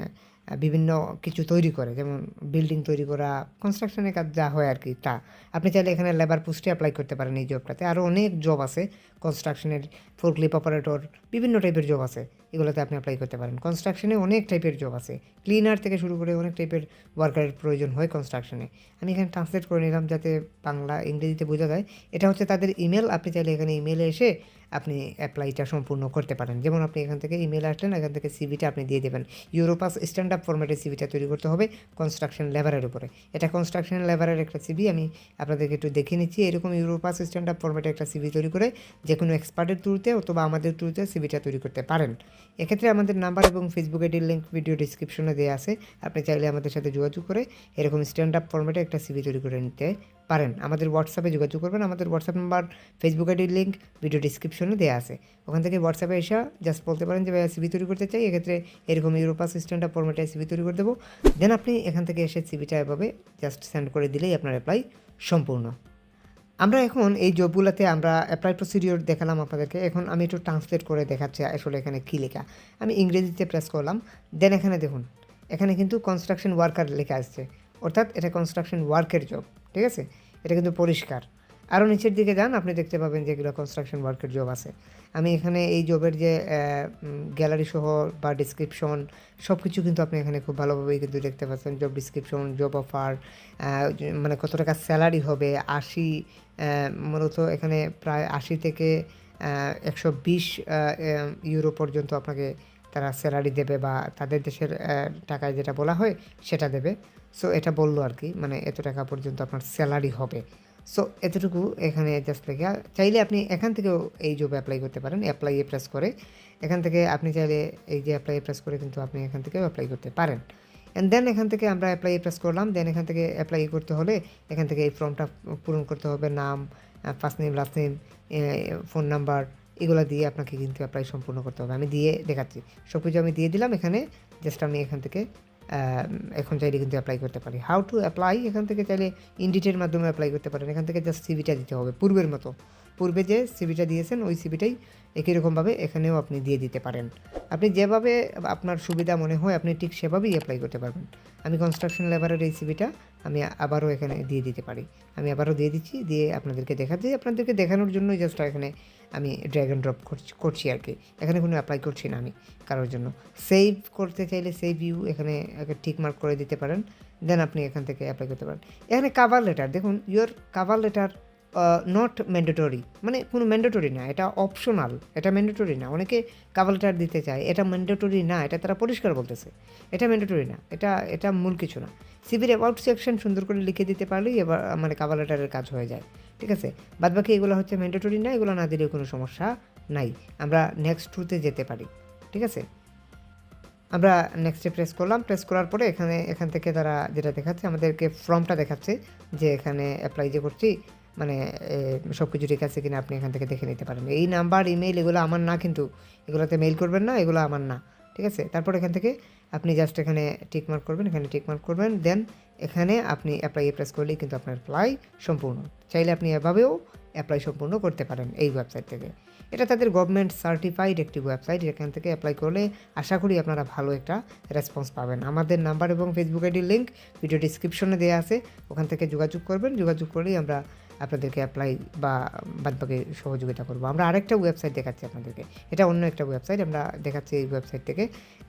বিভিন্ন কিছু তৈরি করে। যেমন বিল্ডিং তৈরি করা কনস্ট্রাকশনের কাজ যা হয় আর কি তা। আপনি চাইলে এখানে লেবার পোস্টে অ্যাপ্লাই করতে পারেন এই জবটাতে আরও অনেক জব আছে কনস্ট্রাকশনের ফোরক্লিপ অপারেটর বিভিন্ন টাইপের জব আছে, এগুলোতে আপনি অ্যাপ্লাই করতে পারেন। কনস্ট্রাকশনে অনেক টাইপের জব আছে। ক্লিনার থেকে শুরু করে অনেক টাইপের ওয়ার্কারের প্রয়োজন হয় কনস্ট্রাকশনে আমি এখানে ট্রান্সলেট করে নিলাম যাতে বাংলা, ইংরেজিতে বোঝা যায়। এটা হচ্ছে তাদের ইমেল আপনি চাইলে এখানে ইমেলে এসে আপনি অ্যাপ্লাইটা সম্পূর্ণ করতে পারেন। যেমন আপনি এখান থেকে ইমেল আসলেন, এখান থেকে সিভিটা আপনি দিয়ে দেবেন। ইউরোপাস স্ট্যান্ড আপ ফরম্যাটে সিভিটা তৈরি করতে হবে কনস্ট্রাকশন লেবারের উপরে। এটা কনস্ট্রাকশন লেবারের একটা সিভি আমি আপনাদেরকে একটু দেখে নিচ্ছি। এরকম ইউরোপাস স্ট্যান্ড আপ ফরম্যাটে একটা সিভি তৈরি করে যে কোনো এক্সপার্টের থ্রুতে অথবা আমাদের থ্রুতে সিভিটা তৈরি করতে পারেন। এক্ষেত্রে আমাদের নাম্বার এবং ফেসবুক আইডির লিঙ্ক ভিডিও ডিসক্রিপশনে দেওয়া আছে। আপনি চাইলে আমাদের সাথে যোগাযোগ করে এরকম স্ট্যান্ড আপ ফরম্যাটে একটা সিভি তৈরি করে নিতে পারেন। আমাদের হোয়াটসঅ্যাপে যোগাযোগ করবেন। আমাদের হোয়াটসঅ্যাপ নাম্বার ফেসবুক আইডির লিঙ্ক ভিডিও ডিসক্রিপশনে দেওয়া আছে। ওখান থেকে হোয়াটসঅ্যাপে এসে জাস্ট বলতে পারেন যে, ভাইয়া সিভি তৈরি করতে চাই। এক্ষেত্রে এরকম ইউরোপাস স্ট্যান্ড আপ সিবি তৈরি করে দেবো। দেন আপনি এখান থেকে এসে সিবিটা এভাবে জাস্ট সেন্ড করে দিলেই আপনার অ্যাপ্লাই সম্পূর্ণ। আমরা এখন এই জবগুলোতে আমরা অ্যাপ্লাই প্রসিডিওর দেখালাম আপনাদেরকে। এখন আমি একটু ট্রান্সলেট করে দেখাচ্ছি আসলে এখানে কী লেখা। আমি ইংরেজিতে প্রেস করলাম। দেন এখানে দেখুন, এখানে কিন্তু কনস্ট্রাকশন ওয়ার্কার লেখা আসছে। অর্থাৎ এটা কনস্ট্রাকশন ওয়ার্কের জব ঠিক আছে? এটা কিন্তু পরিষ্কার। আরও নিচের দিকে যান, আপনি দেখতে পাবেন যে এগুলো কনস্ট্রাকশন ওয়ার্কের জব আছে। আমি এখানে এই জবের যে গ্যালারি সহ বা ডিসক্রিপশন সব কিছু কিন্তু আপনি এখানে খুব ভালোভাবেই কিন্তু দেখতে পাচ্ছেন। জব ডিসক্রিপশন জব অফার মানে কত টাকা স্যালারি হবে, আশি মূলত এখানে প্রায় আশি থেকে একশো বিশ ইউরো পর্যন্ত আপনাকে তারা স্যালারি দেবে বা তাদের দেশের টাকায় যেটা বলা হয় সেটা দেবে। সো এটা বলল আর কি মানে এত টাকা পর্যন্ত আপনার স্যালারি হবে। সো এতটুকু এখানে জাস্ট লেখা। চাইলে আপনি এখান থেকেও এই জব অ্যাপ্লাই করতে পারেন অ্যাপ্লাইয়ে প্রেস করে। এখান থেকে আপনি চাইলে এই যে অ্যাপ্লাই প্রেস করে কিন্তু আপনি এখান থেকেও অ্যাপ্লাই করতে পারেন। অ্যান্ড দেন এখান থেকে আমরা অ্যাপ্লাই প্রেস করলাম দেন এখান থেকে অ্যাপ্লাই করতে হলে এখান থেকে এই ফর্মটা পূরণ করতে হবে, নাম first name last name phone number এগুলো দিয়ে আপনাকে কিন্তু অ্যাপ্লাই সম্পূর্ণ করতে হবে। আমি দিয়ে দেখাচ্ছি। সব কিছু আমি দিয়ে দিলাম এখানে জাস্ট আমি এখান থেকে এখন চাইলে কিন্তু অ্যাপ্লাই করতে পারি। হাউ টু অ্যাপ্লাই এখান থেকে চাইলে ইন্ডিটের মাধ্যমে অ্যাপ্লাই করতে পারেন। এখান থেকে জাস্ট সিভিটা দিতে হবে, পূর্বের মতো। পূর্বে যে সিবিটা দিয়েছেন, ওই সিবিটাই একই রকমভাবে এখানেও আপনি দিয়ে দিতে পারেন। আপনি যেভাবে আপনার সুবিধা মনে হয়, আপনি ঠিক সেভাবেই অ্যাপ্লাই করতে পারবেন। আমি কনস্ট্রাকশন লেবারের এই সিবিটা আমি আবারও এখানে দিয়ে দিতে পারি। আমি আবারও দিয়ে দিচ্ছি, দিয়ে আপনাদেরকে দেখাচ্ছি। আপনাদেরকে দেখানোর জন্যই জাস্ট এখানে আমি ড্র্যাগ অ্যান্ড ড্রপ করছি আর কি। এখানে কোনো অ্যাপ্লাই করছি না আমি কারোর জন্য। সেভ করতে চাইলে সেভ ইউ এখানে টিক মার্ক করে দিতে পারেন দেন আপনি এখান থেকে অ্যাপ্লাই করতে পারেন। এখানে কাভার লেটার দেখুন your cover letter not mandatory মানে কোনো ম্যান্ডেটরি না, এটা অপশনাল এটা ম্যান্ডেটরি না। অনেকে কাভার লেটার দিতে চায়, এটা ম্যান্ডেটরি না, এটা তারা পরিষ্কার বলতেছে। এটা ম্যান্ডেটরি না, এটা এটা মূল কিছু না। সিভির অ্যাবাউট সেকশন সুন্দর করে লিখে দিতে পারলেই এবার মানে কাভার লেটারের কাজ হয়ে যায়। ঠিক আছে? বাদবাকি এগুলো হচ্ছে ম্যান্ডেটরি না, এগুলো না দিলেও কোনো সমস্যা নাই। আমরা নেক্সট টুতে যেতে পারি। ঠিক আছে? আমরা নেক্সটে প্রেস করলাম। প্রেস করার পরে এখানে, এখান থেকে তারা যেটা দেখাচ্ছে, আমাদেরকে ফর্মটা দেখাচ্ছে যে এখানে অ্যাপ্লাই যে করছি মানে সব কিছু ঠিক আছে কিনা আপনি এখান থেকে দেখে নিতে পারেন। এই নাম্বার ইমেল এগুলো আমার না কিন্তু, এগুলোতে মেইল করবেন না, এগুলো আমার না, ঠিক আছে? তারপর এখান থেকে আপনি জাস্ট এখানে টিক মার্ক করবেন, এখানে টিকমার্ক করবেন দেন এখানে আপনি অ্যাপ্লাই প্রেস করলেই কিন্তু আপনার অ্যাপ্লাই সম্পূর্ণ। চাইলে আপনি এভাবেও অ্যাপ্লাই সম্পূর্ণ করতে পারেন এই ওয়েবসাইট থেকে। এটা তাদের গভর্নমেন্ট সার্টিফাইড একটি ওয়েবসাইট এখান থেকে অ্যাপ্লাই করলে আশা করি আপনারা ভালো একটা রেসপন্স পাবেন। আমাদের নাম্বার এবং ফেসবুক আইডির লিঙ্ক ভিডিও ডিসক্রিপশনে দেওয়া আছে, ওখান থেকে যোগাযোগ করবেন, যোগাযোগ করলেই আমরা আপনাদেরকে অ্যাপ্লাই বা বাদবাকি সহযোগিতা করব। আমরা আরেকটা ওয়েবসাইট দেখাচ্ছি আপনাদেরকে। এটা অন্য একটা ওয়েবসাইট আমরা দেখাচ্ছি এই ওয়েবসাইট থেকে।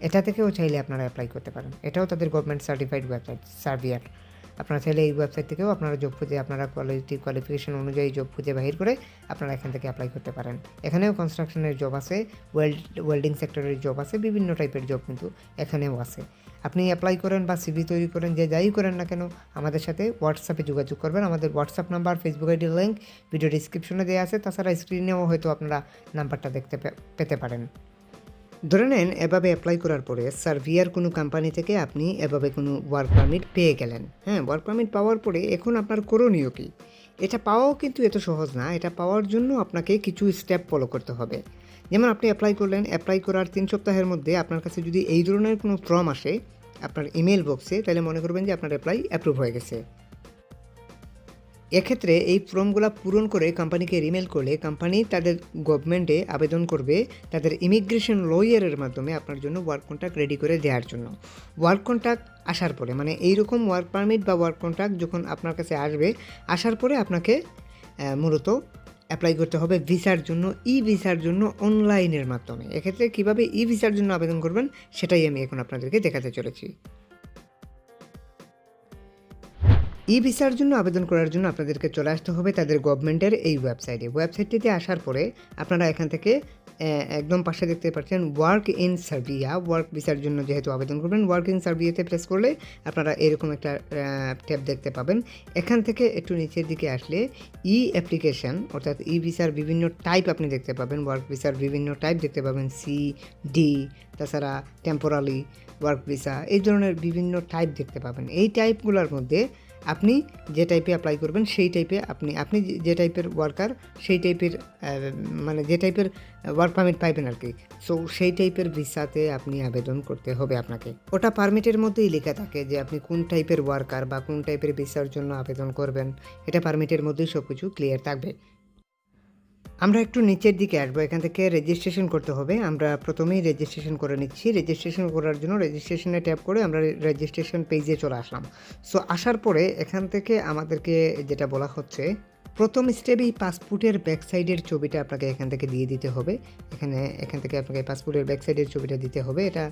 এটা থেকেও চাইলে আপনারা অ্যাপ্লাই করতে পারেন। এটাও তাদের গভর্নমেন্ট সার্টিফাইড ওয়েবসাইট সার্ভিয়ার আপনারা চাইলে এই ওয়েবসাইট থেকেও আপনারা জব খুঁজে, আপনারা কোয়ালিটি কোয়ালিফিকেশন অনুযায়ী জব খুঁজে বাহির করে আপনারা এখান থেকে অ্যাপ্লাই করতে পারেন। এখানেও কনস্ট্রাকশনের জব আছে ওয়েল্ড ওয়েল্ডিং সেক্টরের জব আছে, বিভিন্ন টাইপের জব কিন্তু এখানেও আছে। আপনি অ্যাপ্লাই করেন বা সিভি তৈরি করেন, যে যাই করেন না কেন, আমাদের সাথে হোয়াটসঅ্যাপে যোগাযোগ করবেন। আমাদের হোয়াটসঅ্যাপ নাম্বার ফেসবুক আইডির লিঙ্ক ভিডিও ডিসক্রিপশনে দেওয়া আছে। তাছাড়া স্ক্রিনেও হয়তো আপনারা নাম্বারটা দেখতে পেতে পারেন। ধরে নেন, এভাবে অ্যাপ্লাই করার পরে স্যার সার্ভিয়ার কোনো কোম্পানি থেকে আপনি এভাবে কোনো ওয়ার্ক পারমিট পেয়ে গেলেন। হ্যাঁ ওয়ার্ক পারমিট পাওয়ার পরে এখন আপনার করণীয় কী? এটা পাওয়াও কিন্তু এত সহজ না, এটা পাওয়ার জন্য আপনাকে কিছু স্টেপ ফলো করতে হবে। যেমন আপনি অ্যাপ্লাই করলেন অ্যাপ্লাই করার তিন সপ্তাহের মধ্যে আপনার কাছে যদি এই ধরনের কোনো ফর্ম আসে আপনার ইমেল বক্সে তাহলে মনে করবেন যে আপনার অ্যাপ্লাই অ্যাপ্রুভ হয়ে গেছে। এক্ষেত্রে এই ফর্মগুলো পূরণ করে কোম্পানিকে রিমেল করলে কোম্পানি তাদের গভর্নমেন্টে আবেদন করবে তাদের ইমিগ্রেশন লয়ারের মাধ্যমে আপনার জন্য ওয়ার্ক কন্ট্রাক্ট রেডি করে দেওয়ার জন্য। ওয়ার্ক কন্ট্রাক্ট আসার পরে মানে এইরকম ওয়ার্ক পারমিট বা ওয়ার্ক কন্ট্রাক্ট যখন আপনার কাছে আসবে, আসার পরে আপনাকে মূলত অ্যাপ্লাই করতে হবে ভিসার জন্য ই ভিসার জন্য অনলাইনের মাধ্যমে। এক্ষেত্রে কীভাবে ই ভিসার জন্য আবেদন করবেন, সেটাই আমি এখন আপনাদেরকে দেখাতে চলেছি। ই ভিসার জন্য আবেদন করার জন্য আপনাদেরকে চলে আসতে হবে তাদের গভর্নমেন্টের এই ওয়েবসাইটে। ওয়েবসাইটটিতে আসার পরে আপনারা এখান থেকে একদম পাশে দেখতে পাচ্ছেন ওয়ার্ক ইন সার্বিয়া ওয়ার্ক ভিসার জন্য যেহেতু আবেদন করবেন ওয়ার্ক ইন সার্বিয়াতে প্রেস করলে আপনারা এরকম একটা ট্যাব দেখতে পাবেন। এখান থেকে একটু নিচের দিকে আসলে ই অ্যাপ্লিকেশান অর্থাৎ ই ভিসার বিভিন্ন টাইপ আপনি দেখতে পাবেন। ওয়ার্ক ভিসার বিভিন্ন টাইপ দেখতে পাবেন। সি ডি তাছাড়া টেম্পোরালি ওয়ার্ক ভিসা এই ধরনের বিভিন্ন টাইপ দেখতে পাবেন। এই টাইপগুলোর মধ্যে আপনি যে টাইপে অ্যাপ্লাই করবেন সেই টাইপে আপনি আপনি যে টাইপের ওয়ার্কার সেই টাইপের মানে যে টাইপের ওয়ার্ক পারমিট পাইবেন আর কি। সো সেই টাইপের ভিসাতে আপনি আবেদন করতে হবে আপনাকে। ওটা পারমিটের মধ্যেই লেখা থাকে যে আপনি কোন টাইপের ওয়ার্কার বা কোন টাইপের ভিসার জন্য আবেদন করবেন। এটা পারমিটের মধ্যেই সব কিছু ক্লিয়ার থাকবে। আমরা একটু নিচের দিকে আসব, এখান থেকে রেজিস্ট্রেশন করতে হবে। আমরা প্রথমেই রেজিস্ট্রেশন করে নিচ্ছি। রেজিস্ট্রেশন করার জন্য রেজিস্ট্রেশনে ট্যাপ করে আমরা রেজিস্ট্রেশন পেজে চলে আসলাম। সো আসার পরে এখান থেকে আমাদেরকে যেটা বলা হচ্ছে, প্রথম স্টেপেই পাসপোর্টের ব্যাক সাইডের ছবিটা আপনাকে এখান থেকে দিয়ে দিতে হবে। এখানে, এখান থেকে আপনাকে পাসপোর্টের ব্যাক সাইডের ছবিটা দিতে হবে। এটা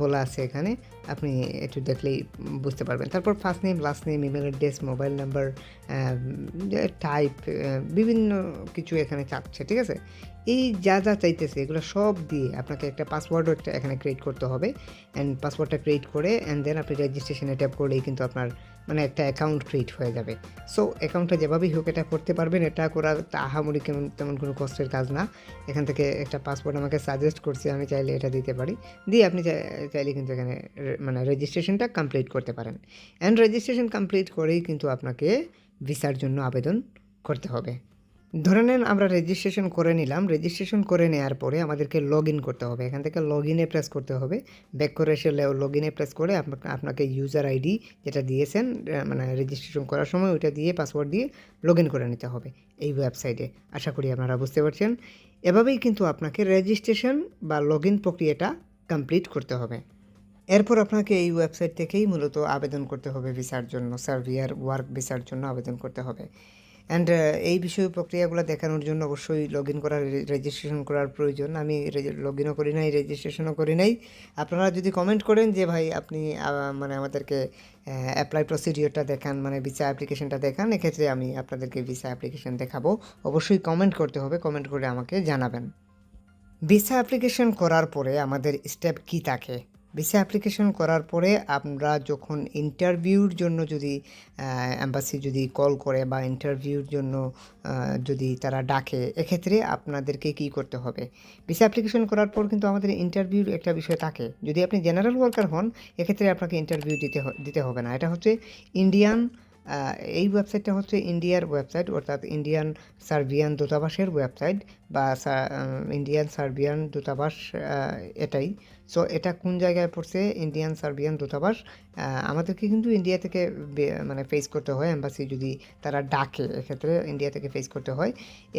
বলা আছে এখানে, আপনি একটু দেখলেই বুঝতে পারবেন। তারপর first name last name email address mobile number type বিভিন্ন কিছু এখানে চাচ্ছে, ঠিক আছে? এই যা যা চাইতেছে, এগুলো সব দিয়ে আপনাকে একটা পাসওয়ার্ডও একটা এখানে ক্রিয়েট করতে হবে। অ্যান্ড পাসওয়ার্ডটা ক্রিয়েট করে অ্যান্ড দেন আপনি রেজিস্ট্রেশনে ট্যাপ করলেই কিন্তু আপনার মানে একটা অ্যাকাউন্ট ক্রিয়েট হয়ে যাবে। সো অ্যাকাউন্টটা যেভাবেই হোক এটা করতে পারবেন, এটা করা আহামরি কেমন তেমন কোনো কষ্টের কাজ না। এখান থেকে একটা পাসপোর্ট আমাকে সাজেস্ট করছে, আমি চাইলে এটা দিতে পারি। দিয়ে আপনি চাইলে কিন্তু এখানে মানে রেজিস্ট্রেশনটা কমপ্লিট করতে পারেন। অ্যান্ড রেজিস্ট্রেশন কমপ্লিট করেই কিন্তু আপনাকে ভিসার জন্য আবেদন করতে হবে। ধরে নেন আমরা রেজিস্ট্রেশন করে নিলাম। রেজিস্ট্রেশন করে নেওয়ার পরে আমাদেরকে লগ ইন করতে হবে। এখান থেকে লগ ইনে প্রেস করতে হবে। ব্যাক করে এসে লগ ইনে প্রেস করে আপনাকে ইউজার আইডি যেটা দিয়েছেন মানে রেজিস্ট্রেশন করার সময় ওইটা দিয়ে পাসওয়ার্ড দিয়ে লগ ইন করে নিতে হবে এই ওয়েবসাইটে আশা করি আপনারা বুঝতে পারছেন। এভাবেই কিন্তু আপনাকে রেজিস্ট্রেশন বা লগ ইন প্রক্রিয়াটা কমপ্লিট করতে হবে। এরপর আপনাকে এই ওয়েবসাইট থেকেই মূলত আবেদন করতে হবে। ভিসার জন্য সার্ভিয়ার ওয়ার্ক ভিসার জন্য আবেদন করতে হবে। অ্যান্ড এই বিষয় প্রক্রিয়াগুলো দেখানোর জন্য অবশ্যই লগ ইন করার রেজিস্ট্রেশন করার প্রয়োজন। আমি লগ ইনও করি নাই রেজিস্ট্রেশনও করি নাই। আপনারা যদি কমেন্ট করেন যে, ভাই, আপনি মানে আমাদেরকে অ্যাপ্লাই প্রসিডিওরটা দেখান মানে ভিসা অ্যাপ্লিকেশনটা দেখান, এক্ষেত্রে আমি আপনাদেরকে ভিসা অ্যাপ্লিকেশন দেখাবো। অবশ্যই কমেন্ট করতে হবে কমেন্ট করে আমাকে জানাবেন। ভিসা অ্যাপ্লিকেশন করার পরে আমাদের স্টেপ কি থাকে? ভিসা অ্যাপ্লিকেশন করার পরে আমরা যখন ইন্টারভিউর জন্য যদি অ্যাম্বাসি যদি কল করে বা ইন্টারভিউর জন্য যদি তারা ডাকে, এক্ষেত্রে আপনাদেরকে কি করতে হবে? ভিসা অ্যাপ্লিকেশন করার পর কিন্তু আমাদের ইন্টারভিউর একটা বিষয় থাকে। যদি আপনি জেনারেল ওয়ার্কার হন, এক্ষেত্রে আপনাকে ইন্টারভিউ দিতে দিতে হবে না। এটা হচ্ছে ইন্ডিয়ান এই ওয়েবসাইটটা হচ্ছে ইন্ডিয়ার ওয়েবসাইট অর্থাৎ ইন্ডিয়ান সার্বিয়ান দূতাবাসের ওয়েবসাইট বা ইন্ডিয়ান সার্বিয়ান দূতাবাস এটাই। সো এটা কোন জায়গায় পড়ছে? ইন্ডিয়ান সার্বিয়ান দূতাবাস। আমাদেরকে কিন্তু ইন্ডিয়া থেকে মানে ফেস করতে হয় এম্বাসি যদি তারা ডাকে, এক্ষেত্রে ইন্ডিয়া থেকে ফেস করতে হয়।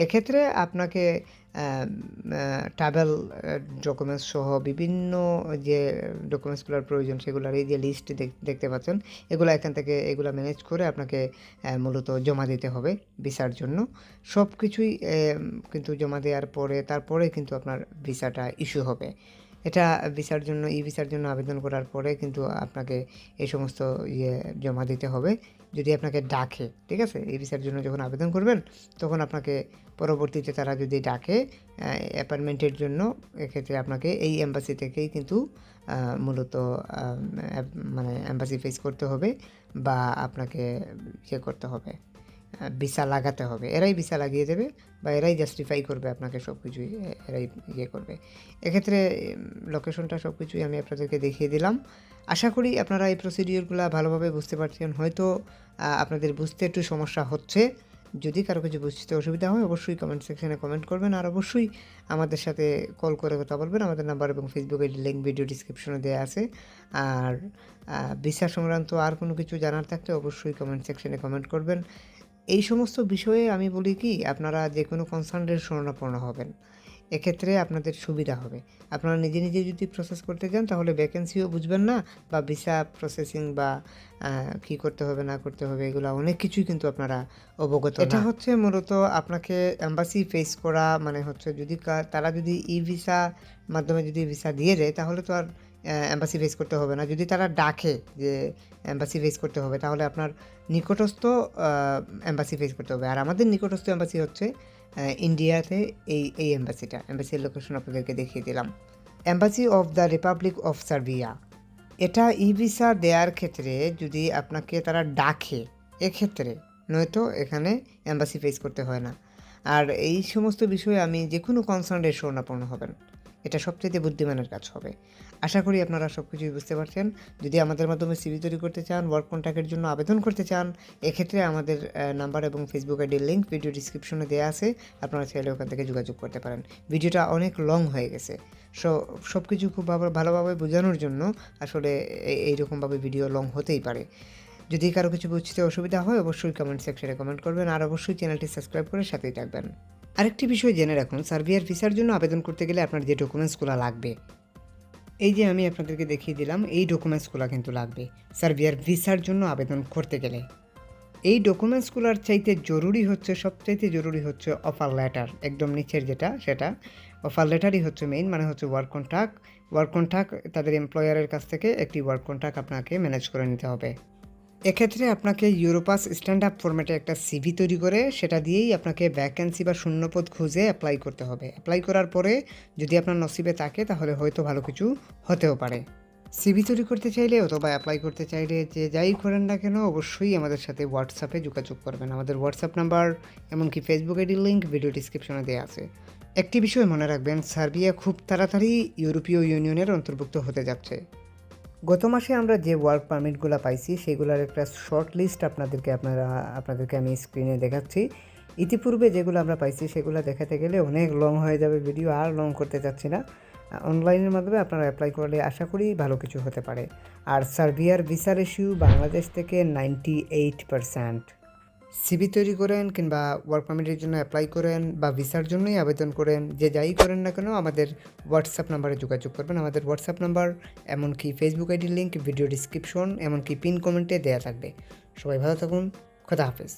এক্ষেত্রে আপনাকে ট্রাভেল ডকুমেন্টস সহ বিভিন্ন যে ডকুমেন্টসগুলোর প্রয়োজন সেগুলোর এই যে লিস্ট দেখতে পাচ্ছেন, এগুলো এখান থেকে এগুলো ম্যানেজ করে আপনাকে মূলত জমা দিতে হবে ভিসার জন্য। সব কিছুই কিন্তু জমা দেওয়ার পরে, তারপরে কিন্তু আপনার ভিসাটা ইস্যু হবে। এটা ভিসার জন্য ই ভিসার জন্য আবেদন করার পরে কিন্তু আপনাকে এই সমস্ত ইয়ে জমা দিতে হবে। যদি আপনাকে ডাকে, ঠিক আছে? এই ভিসার জন্য যখন আবেদন করবেন, তখন আপনাকে পরবর্তীতে তারা যদি ডাকে অ্যাপয়েন্টমেন্টের জন্য, এক্ষেত্রে আপনাকে এই অ্যাম্বাসি থেকেই কিন্তু মূলত মানে অ্যাম্বাসি ফেস করতে হবে বা আপনাকে ইয়ে করতে হবে। ভিসা লাগাতে হবে। এরাই ভিসা লাগিয়ে দেবে বা এরাই জাস্টিফাই করবে আপনাকে সব কিছুই এরাই ইয়ে করবে। এক্ষেত্রে লোকেশনটা সব কিছুই আমি আপনাদেরকে দেখিয়ে দিলাম। আশা করি আপনারা এই প্রসিডিওরগুলো ভালোভাবে বুঝতে পারছেন। হয়তো আপনাদের বুঝতে একটু সমস্যা হচ্ছে। যদি কারও কিছু বুঝতে অসুবিধা হয়, অবশ্যই কমেন্ট সেকশনে কমেন্ট করবেন। আর অবশ্যই আমাদের সাথে কল করে কথা বলবেন। আমাদের নাম্বার এবং ফেসবুকের লিঙ্ক ভিডিও ডিসক্রিপশনে দেওয়া আছে। আর ভিসা সংক্রান্ত আর কোনো কিছু জানার থাকলে অবশ্যই কমেন্ট সেকশনে কমেন্ট করবেন। এই সমস্ত বিষয়ে আমি বলি কি আপনারা যে কোনো কনসার্নের শরণাপন্ন হবেন। এক্ষেত্রে আপনাদের সুবিধা হবে। আপনারা নিজে নিজে যদি প্রসেস করতে যান তাহলে ভ্যাকেন্সিও বুঝবেন না বা ভিসা প্রসেসিং বা কি করতে হবে না করতে হবে এগুলো অনেক কিছুই কিন্তু আপনারা অবগত এটা হচ্ছে মূলত আপনাকে এম্বাসি ফেস করা মানে হচ্ছে যদি তারা যদি ই ভিসা মাধ্যমে যদি ভিসা দিয়ে দেয় তাহলে তো আর এম্বাসি ফেস করতে হবে না। যদি তারা ডাকে যে এম্বাসি ফেস করতে হবে, তাহলে আপনার নিকটস্থ এম্বাসি ফেস করতে হবে। আর আমাদের নিকটস্থ এম্বাসি হচ্ছে ইন্ডিয়াতে এই এই এম্বাসিটা অ্যাম্বাসির লোকেশন আপনাদেরকে দেখিয়ে দিলাম। Embassy of the republic of Serbia এটা ই ভিসা দেওয়ার ক্ষেত্রে যদি আপনাকে তারা ডাকে, এক্ষেত্রে নয়তো এখানে এম্বাসি ফেস করতে হয় না। আর এই সমস্ত বিষয়ে আমি যে কোনো কনসার্নের শরণাপন্ন হবেন। এটা সবচেয়ে বুদ্ধিমানের কাজ হবে। আশা করি আপনারা সব কিছুই বুঝতে পারছেন। যদি আমাদের মাধ্যমে সিভি তৈরি করতে চান ওয়ার্ক কন্ট্যাক্টের জন্য আবেদন করতে চান, এক্ষেত্রে আমাদের নাম্বার এবং ফেসবুক আইডির লিঙ্ক ভিডিও ডিসক্রিপশনে দেওয়া আছে। আপনারা চাইলে ওখান থেকে যোগাযোগ করতে পারেন। ভিডিওটা অনেক লং হয়ে গেছে। সো সব কিছু খুব ভালো- ভালোভাবে বোঝানোর জন্য আসলে এই- এইরকমভাবে ভিডিও লং হতেই পারে। যদি কারও কিছু বুঝতে অসুবিধা হয়, অবশ্যই কমেন্ট সেকশনে কমেন্ট করবেন। আর অবশ্যই চ্যানেলটি সাবস্ক্রাইব করে সাথেই থাকবেন। আরেকটি বিষয় জেনে রাখুন, সার্বিয়ার ভিসার জন্য আবেদন করতে গেলে আপনার যে ডকুমেন্টসগুলো লাগবে। এই যে আমি আপনাদেরকে দেখিয়ে দিলাম, এই ডকুমেন্টসগুলো কিন্তু লাগবে, সার্বিয়ার ভিসার জন্য আবেদন করতে গেলে। এই ডকুমেন্টসগুলোর চাইতে জরুরি হচ্ছে, সবচাইতে জরুরি হচ্ছে অফার লেটার একদম নিচের যেটা, সেটা। অফার লেটারই হচ্ছে মেইন মানে হচ্ছে ওয়ার্ক কন্ট্রাক্ট ওয়ার্ক কন্ট্রাক্ট তাদের এমপ্লয়ারের কাছ থেকে একটি ওয়ার্ক কন্ট্রাক্ট আপনাকে ম্যানেজ করে নিতে হবে। এক্ষেত্রে আপনাকে ইউরোপাস স্ট্যান্ড আপ ফরম্যাটে একটা সিভি তৈরি করে সেটা দিয়েই আপনাকে ভ্যাকেন্সি বা শূন্যপদ খুঁজে অ্যাপ্লাই করতে হবে। অ্যাপ্লাই করার পরে যদি আপনার নসিবে থাকে তাহলে হয়তো ভালো কিছু হতেও পারে। সিভি তৈরি করতে চাইলে অথবা অ্যাপ্লাই করতে চাইলে যে যাই করেন না কেন অবশ্যই আমাদের সাথে হোয়াটসঅ্যাপে যোগাযোগ করবেন। আমাদের হোয়াটসঅ্যাপ নাম্বার এমনকি ফেসবুক আইডির লিঙ্ক ভিডিও ডিসক্রিপশনে দেওয়া আছে। একটি বিষয় মনে রাখবেন, সার্বিয়া খুব তাড়াতাড়ি ইউরোপীয় ইউনিয়নের অন্তর্ভুক্ত হতে যাচ্ছে। গত মাসে আমরা যে ওয়ার্ক পারমিটগুলো পাইছি, সেগুলোর একটা শর্ট লিস্ট আপনাদেরকে আপনারা, আপনাদেরকে আমি স্ক্রিনে দেখাচ্ছি। ইতিপূর্বে যেগুলো আমরা পাইছি, সেগুলো দেখাতে গেলে অনেক লং হয়ে যাবে ভিডিও আর লং করতে চাচ্ছি না। অনলাইনের মাধ্যমে আপনারা অ্যাপ্লাই করলে আশা করি ভালো কিছু হতে পারে। আর সার্বিয়ার ভিসা রেশিও বাংলাদেশ থেকে নাইনটি এইট পারসেন্ট সিবি তৈরি করেন কিংবা ওয়ার্ক পারমিটের জন্য অ্যাপ্লাই করেন বা ভিসার জন্যই আবেদন করেন, যে যাই করেন না কেন আমাদের হোয়াটসঅ্যাপ নাম্বারে যোগাযোগ করবেন। আমাদের হোয়াটসঅ্যাপ নাম্বার এমনকি Facebook ID link video description এমনকি পিন কমেন্টে দেওয়া থাকবে। সবাই ভালো থাকুন, খোদা হাফেজ।